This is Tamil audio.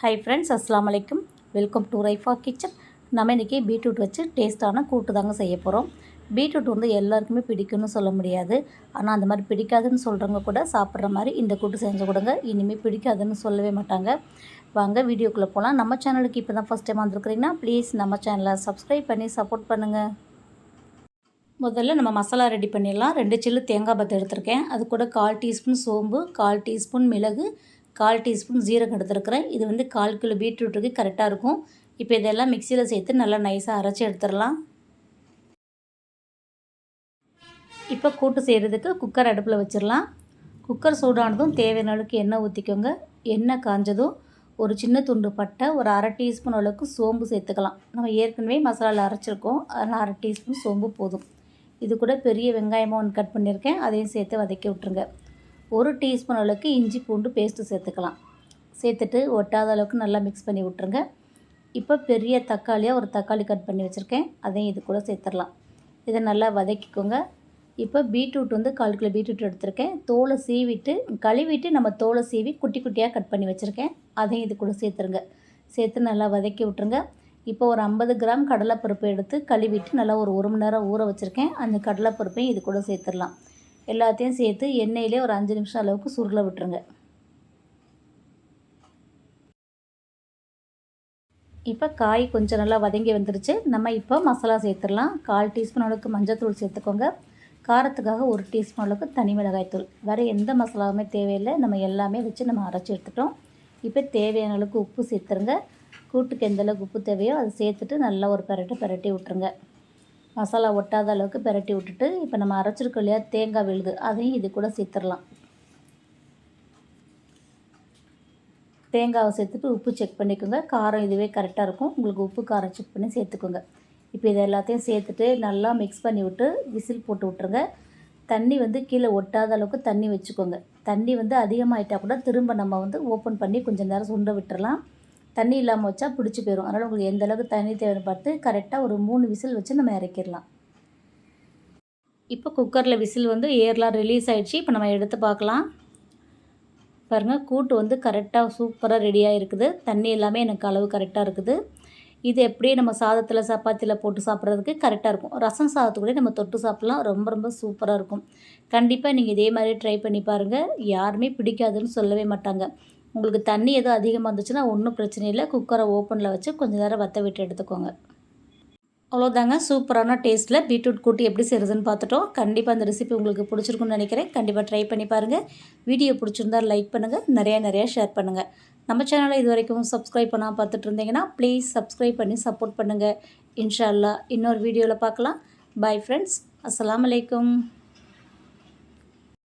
ஹை ஃப்ரெண்ட்ஸ் அஸ்லாம் அலைக்கும் வெல்கம் டு ரைஃபா கிச்சன் நம்ம இன்றைக்கி பீட்ரூட் வச்சு டேஸ்ட்டான கூட்டு தாங்க செய்ய போகிறோம் பீட்ரூட் வந்து எல்லாருக்குமே பிடிக்கும்னு சொல்ல முடியாது. ஆனால் அந்த மாதிரி பிடிக்காதுன்னு சொல்கிறவங்க கூட சாப்பிட்ற மாதிரி இந்த கூட்டு செஞ்சு கொடுங்க. இனிமேல் பிடிக்காதுன்னு சொல்லவே மாட்டாங்க. வாங்க வீடியோக்குள்ளே போகலாம் நம்ம சேனலுக்கு இப்போ தான் ஃபஸ்ட் டைம் வந்திருக்கிறீங்கன்னா ப்ளீஸ் நம்ம சேனலை சப்ஸ்கிரைப் பண்ணி சப்போர்ட் பண்ணுங்கள் முதல்ல நம்ம மசாலா ரெடி பண்ணிடலாம். ரெண்டு சில்லு தேங்காய் பத்து எடுத்திருக்கேன். அது கூட கால் டீஸ்பூன் சோம்பு கால் டீஸ்பூன் மிளகு கால் டீஸ்பூன் ஜீரகம் எடுத்துருக்குறேன். இது வந்து கால் கிலோ பீட்ரூட்டுக்கு கரெக்டாக இருக்கும். இப்போ இதெல்லாம் மிக்சியில் சேர்த்து நல்லா நைஸாக அரைச்சி எடுத்துடலாம். இப்போ கூட்டு செய்கிறதுக்கு குக்கர் அடுப்பில் வச்சிடலாம். குக்கர் சூடானதும் தேவையான அளவுக்கு எண்ணெய் ஊற்றிக்கோங்க எண்ணெய் காஞ்சதும் ஒரு சின்ன துண்டு பட்டை ஒரு அரை டீஸ்பூன் அளவுக்கு சோம்பு சேர்த்துக்கலாம். நம்ம ஏற்கனவே மசாலாவில் அரைச்சிருக்கோம். அதனால் அரை டீஸ்பூன் சோம்பு போதும். இது கூட பெரிய வெங்காயமாக ஒன்று கட் பண்ணியிருக்கேன். அதையும் சேர்த்து வதக்கி விட்ருங்க ஒரு டீஸ்பூன் அளவுக்கு இஞ்சி பூண்டு பேஸ்ட்டு சேர்த்துக்கலாம். சேர்த்துட்டு ஒட்டாத அளவுக்கு நல்லா மிக்ஸ் பண்ணி விட்ருங்க இப்போ பெரிய தக்காளியாக ஒரு தக்காளி கட் பண்ணி வச்சுருக்கேன். அதையும் இது கூட சேர்த்துடலாம். இதை நல்லா வதக்கிக்கோங்க. இப்போ பீட்ரூட் வந்து கால் கிலோ பீட்ரூட் எடுத்திருக்கேன். தோலை சீவிட்டு கழுவிட்டு நம்ம தோலை சீவி குட்டி குட்டியாக கட் பண்ணி வச்சுருக்கேன். அதையும் இது கூட சேர்த்துருங்க. சேர்த்து நல்லா வதக்கி விட்ருங்க இப்போ ஒரு ஐம்பது கிராம் கடலைப்பருப்பு எடுத்து கழுவிட்டு நல்லா ஒரு ஒரு மணி நேரம் ஊற வச்சுருக்கேன். அந்த கடலைப்பருப்பையும் இது கூட சேர்த்துடலாம். எல்லாத்தையும் சேர்த்து எண்ணெயிலே ஒரு அஞ்சு நிமிஷம் அளவுக்கு சுருள விட்டுருங்க. இப்போ காய் கொஞ்சம் நல்லா வதங்கி வந்துருச்சு. நம்ம இப்போ மசாலா சேர்த்துடலாம். கால் டீஸ்பூன் அளவுக்கு மஞ்சள்தூள் சேர்த்துக்கோங்க. காரத்துக்காக ஒரு டீஸ்பூன் அளவுக்கு தனி மிளகாய்த்தூள். வேறு எந்த மசாலாவுமே தேவையில்லை. நம்ம எல்லாமே வச்சு நம்ம அரைச்சி எடுத்துட்டோம். இப்போ தேவையான அளவுக்கு உப்பு சேர்த்துருங்க. கூட்டுக்கு எந்த அளவுக்கு உப்பு தேவையோ அதை சேர்த்துட்டு நல்லா ஒரு பரட்டை பரட்டி விட்ருங்க மசாலா ஒட்டாத அளவுக்கு பெரட்டி விட்டுட்டு இப்போ நம்ம அரைச்சிருக்கோம் இல்லையா தேங்காய் விழுது அதையும் இது கூட சேர்த்துடலாம். தேங்காவை சேர்த்துட்டு உப்பு செக் பண்ணிக்கோங்க. காரம் இதுவே கரெக்டாக இருக்கும். உங்களுக்கு உப்பு காரம் செக் பண்ணி சேர்த்துக்கோங்க. இப்போ இதை எல்லாத்தையும் சேர்த்துட்டு நல்லா மிக்ஸ் பண்ணி விட்டு விசில் போட்டு விட்ருங்க தண்ணி வந்து கீழே ஒட்டாத அளவுக்கு தண்ணி வச்சுக்கோங்க. தண்ணி வந்து அதிகமாகிட்டால் கூட திரும்ப நம்ம வந்து ஓப்பன் பண்ணி கொஞ்சம் நேரம் சுண்ட விட்டுறலாம். தண்ணி இல்லாமல் வச்சா பிடிச்சி போயிடும் அதனால் உங்களுக்கு எந்த அளவுக்கு தண்ணி தேவைன்னு பார்த்து கரெக்டாக ஒரு மூணு விசில் வச்சு நம்ம இறக்கிடலாம். இப்போ குக்கரில் விசில் வந்து ஏர்லாம் ரிலீஸ் ஆகிடுச்சு இப்போ நம்ம எடுத்து பார்க்கலாம். பாருங்கள் கூட்டு வந்து கரெக்டாக சூப்பராக ரெடியாக இருக்குது. தண்ணி எல்லாமே எனக்கு அளவு கரெக்டாக இருக்குது. இது எப்படியே நம்ம சாதத்தில் சப்பாத்தியில் போட்டு சாப்பிட்றதுக்கு கரெக்டாக இருக்கும். ரசம் சாதத்துக்குள்ளே நம்ம தொட்டு சாப்பிட்லாம். ரொம்ப ரொம்ப சூப்பராக இருக்கும். கண்டிப்பாக நீங்கள் இதே மாதிரி ட்ரை பண்ணி பாருங்கள் யாருமே பிடிக்காதுன்னு சொல்லவே மாட்டாங்க. உங்களுக்கு தண்ணி எதுவும் அதிகமாக இருந்துச்சுன்னா ஒன்றும் பிரச்சனை இல்லை. குக்கரை ஓப்பனில் வச்சு கொஞ்சம் நேரம் வற்ற விட்டு எடுத்துக்கோங்க. அவ்வளோதாங்க சூப்பரான டேஸ்ட்டில் பீட்ரூட் கூட்டி எப்படி செய்கிறதுன்னு பார்த்துட்டோம். கண்டிப்பாக அந்த ரெசிபி உங்களுக்கு பிடிச்சிருக்குன்னு நினைக்கிறேன். கண்டிப்பாக ட்ரை பண்ணி பாருங்கள் வீடியோ பிடிச்சிருந்தால் லைக் பண்ணுங்கள் நிறையா நிறையா ஷேர் பண்ணுங்கள் நம்ம சேனலை இது வரைக்கும் சப்ஸ்கிரைப் பண்ணால் பார்த்துட்டு இருந்தீங்கன்னா ப்ளீஸ் சப்ஸ்கிரைப் பண்ணி சப்போர்ட் பண்ணுங்கள் இன்ஷால்லா இன்னொரு வீடியோவில் பார்க்கலாம். பாய் ஃப்ரெண்ட்ஸ் அஸ்லாம் வலைக்கம்